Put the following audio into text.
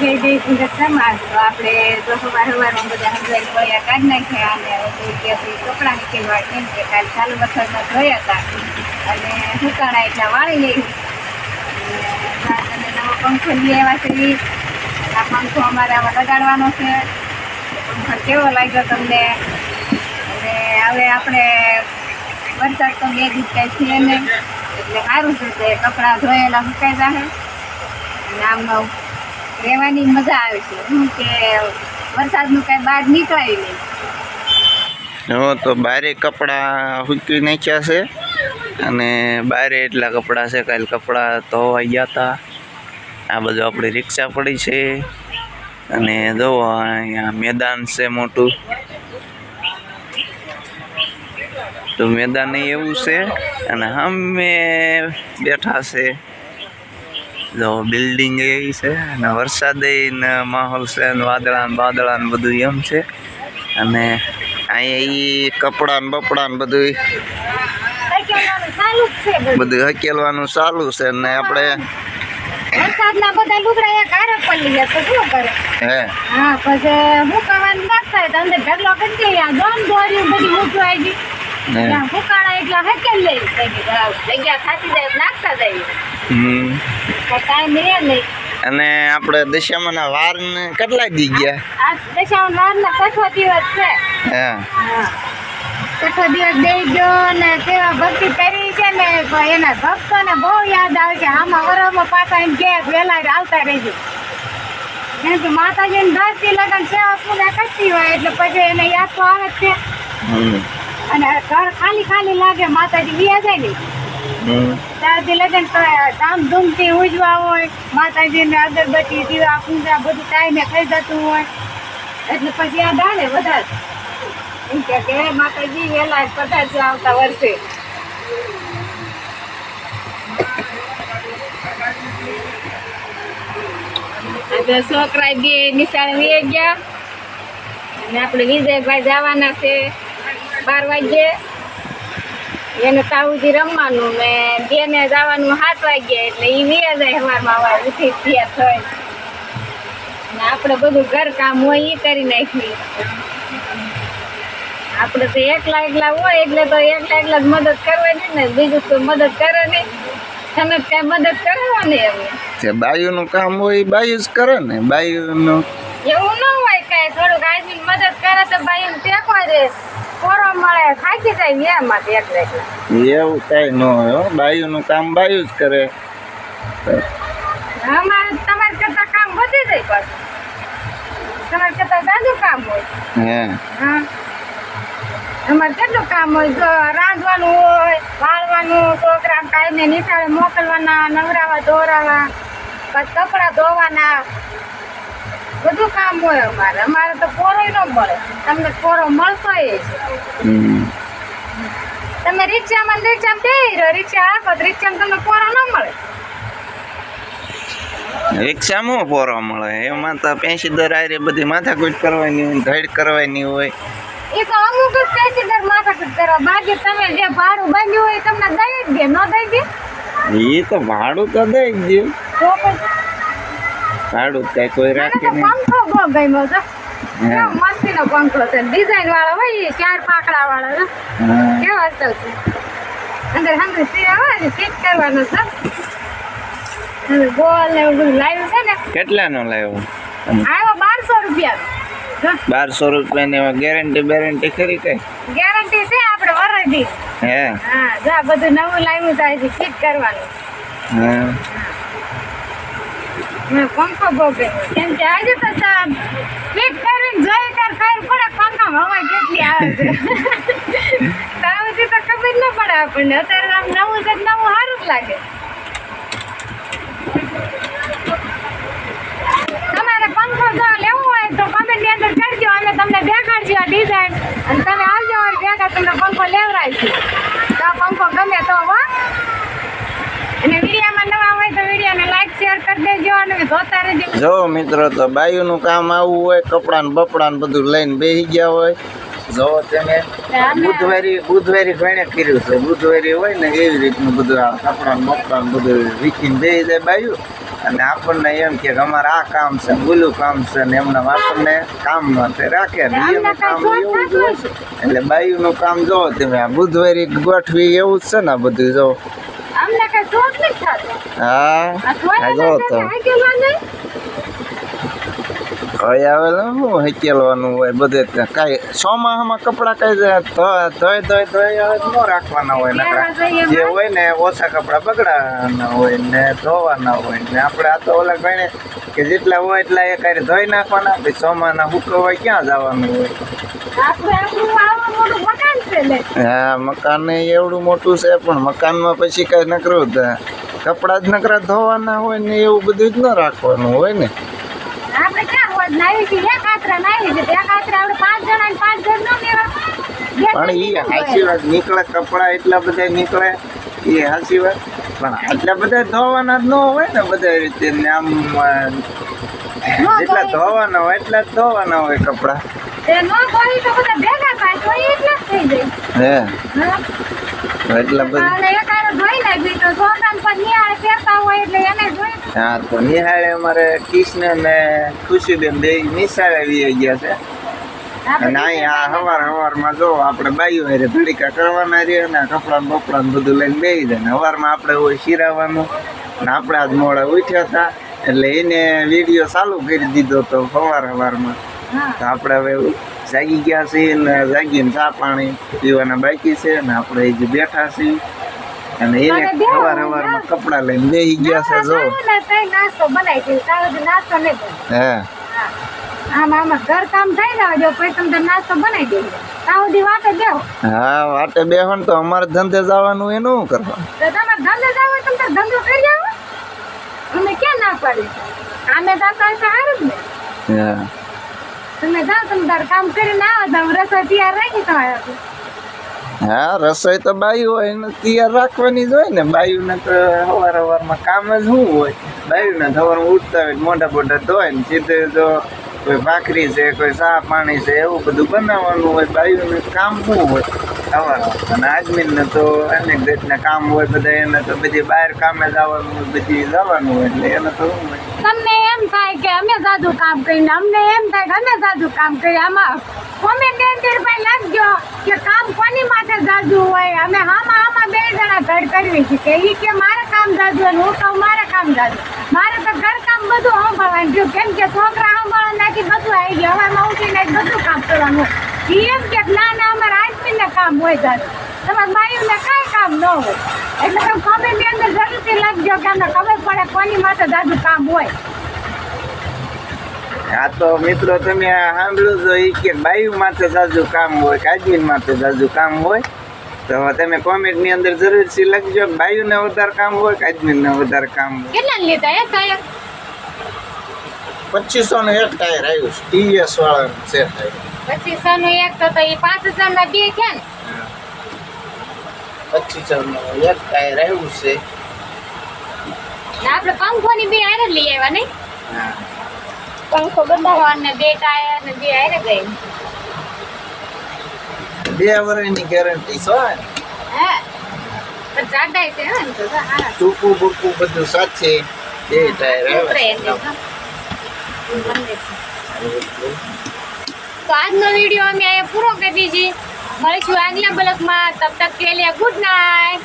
જય જય સુરત તો આપણે તો સવાર સવારમાં બધા હમણાં ગોળિયા કાઢી નાખ્યા અને હવે ત્યાંથી કપડાં કે કાલ ચાલુ વરસાદમાં ધોયા હતા. અને સુકાણા એટલા વાળી લઈ. અને નવો પંખો લઈ આવ્યા છે. આ પંખો અમારે આમાં લગાડવાનો છે. પંખો કેવો લાગ્યો તમને? અને હવે આપણે વરસાદ તો બે દિવસ કાંઈ છે નહીં, એટલે સારું છે તે કપડાં ધોયેલા સુકાઈ જાય અને આમ રહેવાની મજા આવે છે. શું કે વરસાદનું કાંઈ બહાર નીકળાય નહીં. તો બારે કપડાં સૂકવી નાખ્યા છે. અને બારે એટલા કપડાં છે કાલે કપડાં ધોવાઈ ગયા હતા આ બધું આપણી રિક્ષા પડી છે. અને જો અહીંયા મેદાન છે મોટું. તો મેદાન એવું છે. અને અમે બેઠા છે. જો બિલ્ડિંગ એવી છે અને વરસાદે માહોલ છે અને વાદળા ને બાદળા ને બધું એમ છે. અને અહીંયા ઈ કપડા ને બપડા ને બધું બધું. હકેલવાનું ચાલુ છે ને આપણે વરસાદના બધા લુગડા એક હારે પડી ગયા તો શું કરે? હે? હા પછી હુકાવાનું નાખતા હોય તો અંદર ઢગલો કરી દઈએ આ દોન દોર્યું બધી મૂકવા આવી ને ત્યાં એટલા હકેલ લઈ જગ્યા ખાતી જાય નાખતા જાય. હમ. અને આપણે દશામાના વાર ને કેટલા દી ગયા. છઠ્ઠો દિવસ છે હે. છઠ્ઠો દિવસ દઈ ગયો ને સેવા ભક્તિ કરી છે ને એના ભક્તોને બહુ યાદ આવે છે આમાં વરસમાં પાછા એમ કે વહેલા આવતા રહેજો કેમ કે માતાજીને ધરતી લગન સેવા પૂજા કરતી હોય એટલે પછી એને યાદ તો આવે જ છે અને ઘર ખાલી ખાલી લાગે માતાજી વિયા જાય હમ ત્યારથી લગન ધામધૂમથી ઉજવા હોય, માતાજીને અગરબત્તી, દીવા, પૂજા, બધું ટાઈમે થઈ જતું હોય. એટલે પછી યાદ આવે વધારે. એમ કે માતાજી વહેલા પધારજો આવતા વર્ષે. આજે છોકરા બે નિશાળે વે ગયા. અને આપણે વિજયભાઈ જવાના છે. બાર વાગ્યે. એને તાવુજી રમવાનું ને બેને જવાનું સાત વાગ્યા એટલે એ વિયા જાય સવારમાં વાર ઉઠી ત્યાં થઈ ને આપણે બધું ઘર કામ હોય એ કરી નાખીએ. આપણે તો એકલા એકલા હોય એટલે તો એકલા એકલા જ મદદ કરવાની ને બીજું તો મદદ કરે નહીં. તમે કઈ મદદ કરવાની હવે તે બાયુનું કામ હોય એ બાયુ જ કરે ને બાયુનું એવું ન કઈ થોડુંક આદમી મદદ કરે તો ભાઈ ટેકો રે કોરો મળે થાકી જાય એમાં એકલા એકલા એવું કઈ ન હોય બાયુનું કામ બાયુ જ કરે. અમારે તમારે કરતા કામ વધી જાય પાછું. તમારે કરતા જાજુ કામ હોય. હે. હા. અમારે કેટલું કામ હોય? રાંધવાનું હોય વાળવાનું છોકરા કાંઈને નિશાળે મોકલવાના નવરાવા દોરાવા પછી કપડાં ધોવાના. બધું કામ હોય અમારે. અમારે તો પોરોય ન મળે. તમને પોરો મળતો છે તમે રિક્ષામાં રિક્ષામાં બેહી રહ્યો રિક્ષા આપો તો રિક્ષામાં તમને પોરો ન મળે. રિક્ષામાં પોરો મળે? એમાં તો પેસીદર આરે બધી માથાકૂટ કરવાની હોય ધડ કરવાની હોય. એ તો અમુક જ પેસેન્જર માથાકૂટ કરવા બાકી તમે જે ભાડું બાંધ્યું હોય એ તમને દઈ જ દે. ન દઈ દે? એ તો ભાડું તો દઈ જ દે. ભાડું કોઈ મને રાખે નહીં. પંખો બહુ ગમ્યો છે. મસ્તીનો પંખો છે. ડિઝાઇન વાળો હોય ચાર પાકડા વાળો છે. કેવો અસલ છે. અંદર અંદર હોય ને ફિટ કરવાનો છે. ગોલ ને એવું બધું લાવ્યું છે ને. કેટલાનો લાવ્યો? આવ્યો બારસો રૂપિયા બારસો રૂપિયા રૂપિયાની ગેરંટી બેરંટી ખરી કઈ? ગેરંટી છે આપણે વરદી હે. હા જા બધું નવું લાવ્યું થાય છે ફિટ કરવાનું. હા. પંખો બહુ કેમ કે આજે તો સાહેબ ફિટ કરીને જોઈ ત્યારે પડે પંખામાં હવા કેટલી આવે છે. તાવથી તો ખબર ન પડે અત્યારે આમ નવું છે નવું સારું જ લાગે. તમારે પંખો જો લેવો હોય તો કમેન્ટની અંદર કરજો. અમે તમને દેખાડજો આ ડિઝાઇન અને તમે આવજો ભેગા તમને પંખો લેવડાવીશું તો પંખો ગમે તો હો અને વિડીયોમાં નવા હોય તો વિડીયોને લાઈક શેર કરી દેજો અને જોતા રહેજો જો મિત્રો તો બાયુનું કામ આવું હોય કપડા ને બપડા ને બધું લઈને બેસી ગયા હોય. જો તેને બુધવારી બુધવારી ભાણે કર્યું છે. બુધવારી હોય ને એવી રીતનું બધું આ કપડા ને બપડા ને બધું વીખીને બેસી જાય બાયુ. અને આપણને એમ કે અમારે આ કામ છે બોલું કામ છે ને એમને આપણને કામ માટે રાખે ને એટલે બાયુનું કામ જો તમે આ બુધવારી ગોઠવી એવું જ છે ને બધું જો. અમને કઈ શોખ નથી થતો. હા આ જો તો હવે આવેલું શું હકેલવાનું હોય બધે કાંઈ ચોમાસામાં કપડાં કઈ ધોય ધોય ધોય હવે ન રાખવાના હોય નકરા જે હોય ને ઓછા કપડાં બગડાના હોય ને ધોવાના હોય ને આપણે આ તો ઓલા ભાઈને કે જેટલા હોય એટલા એ કાંઈ ધોઈ નાખવાના પછી ચોમાના હોય ક્યાં જવાનું હોય આવું હા મકાન એવડું મોટું છે પણ મકાનમાં પછી કઈ નકરું કપડાં જ નકરા ધોવાના હોય ને એવું બધું જ ન રાખવાનું હોય ને નાવી છીએ એક આત્રા નાવી છે એક આત્રા આપણે પાંચ જણા ને પાંચ જણ નો લેવા પણ જણ વાત નીકળે કપડાં એટલા બધા નીકળે એ વાત. પણ આટલા બધા ધોવાના જ ન હોય ને બધા રીતે ને આમ જેટલા ધોવાના હોય એટલા જ ધોવાના હોય કપડા. એ નો કોઈ તો બધા ભેગા થાય તો એટલા જ થઈ જાય. હે. એટલા હા તો નિહાળે અમારે કૃષ્ણ ને ખુશીબેન બે નિશાળે વી ગયા છે. અને અહીંયા હવાર હવારમાં જો આપણે બાયું હારે ધડીકા કરવાના રહીએ ને કપડા બપડા બધું લઈને બેસી જાય. ને હવારમાં આપણે હોય શિરાવાનું ને આપણા આજ મોડા ઉઠ્યા હતા એટલે એને વીડિયો ચાલુ કરી દીધો તો સવાર સવારમાં હા. તો આપણે હવે જાગી ગયા છીએ ને જાગીને ચા પાણી પીવાના બાકી છે ને આપણે એ જે બેઠા છીએ અને એને બેહો, સવાર સવારમાં કપડાં લઈને બેસી ગયા છે જો. નાસ્તો બનાવી દઉં નાસ્તો નહીં હા. આમ આમાં ઘર કામ થઈ જાય જો પછી તમને નાસ્તો બનાવી દઈએ ત્યાં સુધી વાતે હા વાટે બેહો ને તો અમારે ધંધે જવાનું એનું શું કરવાનું. તો તમે ધંધે જાવ હોય તમે તાર ધંધો કરી આવો. અમે ક્યાં ના પાડી આમે જાતા હોય તો સારું ને. હા. તમે જાઓ તમે તાર કામ કરીને આવો તો રસોઈ તૈયાર રાખી તમારે હા રસોઈ તો બાયું હોય ને તૈયાર રાખવાની જ હોય ને. બાયુને તો અવાર અવારમાં કામ જ શું હોય? બાયુને સવારમાં ઉઠતા હોય મોઢા મોઢા ધોય ને સીધે જો કોઈ ભાખરી છે કોઈ ચા પાણી છે એવું બધું બનાવવાનું હોય બાયુને કામ શું હોય? સવાર અને આદમીને તો અનેક જાતના કામ હોય બધા એને તો બધી બહાર કામે જવાનું હોય બધી જવાનું હોય એટલે એને તો શું હોય? તમને એમ થાય કે અમે સાદું કામ કરીને, અમને એમ થાય કે અમે સાદું કામ કરીએ આમાં કોમેન્ટ એન્ટર ભાઈ લાગજો કે કામ કોની માથે સાદું હોય? અમે હામાં હામાં બે જણા ઘર કરવી છે કે એ કે મારે કામ સાદું અને હું કહું મારે કામ સાદું મારે તો ઘર કામ બધું સાંભળવાનું થયું કેમ કે છોકરા સાંભળવા નાખી બધું આવી ગયું. હવે એમાં ઉઠીને બધું કામ કરવાનું. એ એમ કે ના ના, અમારે આદમીને કામ હોય સાદું તમારા બાયુને કાંઈ કામ ન હોય. એટલે તમે કોમેન્ટની અંદર જરૂરથી લખજો કે અમને ખબર પડે કોની માથે દાદુ કામ હોય. આ તો મિત્રો તમે આ સાંભળ્યું તો એ કે બાયુ માથે જાજુ કામ હોય કાજમીન માથે જાજુ કામ હોય. તો તમે કોમેન્ટની અંદર જરૂરથી લખજો કે બાયુને વધારે કામ હોય કે આદમીને વધારે કામ હોય. કેટલા લીધા એ ટાયર પચીસો નું એક ટાયર આવ્યું છે ટીવીએસ વાળાનું છે પચીસો નું એક તો તો એ પાંચ હજાર ના બે છે ને. પચીસો નું એક ટાયર આવ્યું છે. ને આપણે પંખો ની બે આયર લઈ આવ્યા નહીં? હા. પંખો બતાવો બે ટાયર ને બે આયરે ગઈ બે વર્ષની ગેરંટી છો હા. પણ જાડાય છે હા તો હા. ટૂંકું બુકું બધું સાથે બે ટાયર તો આજનો વીડિયો અમે અહીંયા પૂરો કરી દીધી. મળીશું આગલા બ્લોકમાં તબ તક કે લે ગુડ નાઇટ.